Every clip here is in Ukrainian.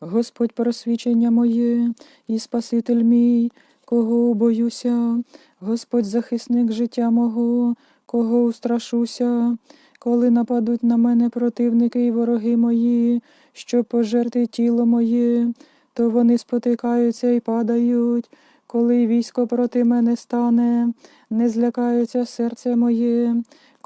Господь просвічення моє і Спаситель мій, кого боюся, Господь захисник життя мого, кого устрашуся, коли нападуть на мене противники і вороги мої, щоб пожерти тіло моє, то вони спотикаються і падають. Коли військо проти мене стане, не злякається серце моє,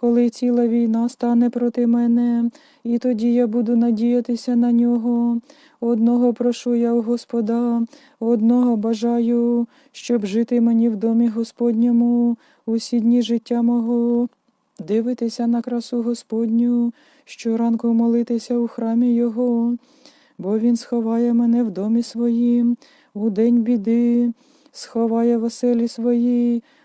коли ціла війна стане проти мене, і тоді я буду надіятися на нього. Одного прошу я у Господа, одного бажаю, щоб жити мені в домі Господньому усі дні життя мого, дивитися на красу Господню, щоранку молитися у храмі Його, бо Він сховає мене в домі своїм у день біди, сховає в оселі своїй,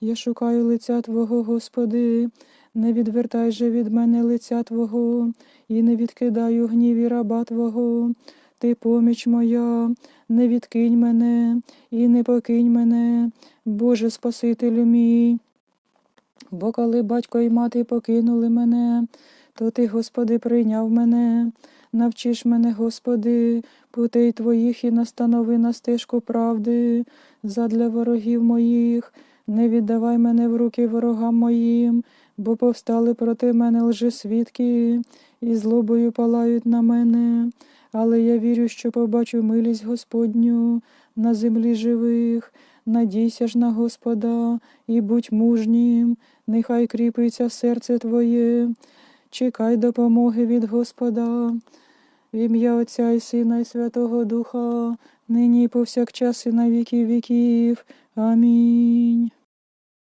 я шукаю лиця Твого, Господи, не відвертай же від мене лиця Твого, і не відкидаю гніві раба Твого. Ти поміч моя, не відкинь мене і не покинь мене, Боже Спасителю мій. Бо коли батько і мати покинули мене, то ти, Господи, прийняв мене. Навчиш мене, Господи, путей Твоїх і настанови на стежку правди, задля ворогів моїх, не віддавай мене в руки ворогам моїм, бо повстали проти мене лжесвідки, і злобою палають на мене. Але я вірю, що побачу милість Господню на землі живих. Надійся ж на Господа і будь мужнім, нехай кріпиться серце Твоє, чекай допомоги від Господа. В ім'я Отця і Сина, і Святого Духа, нині повсякчас і на віки віків. Амінь.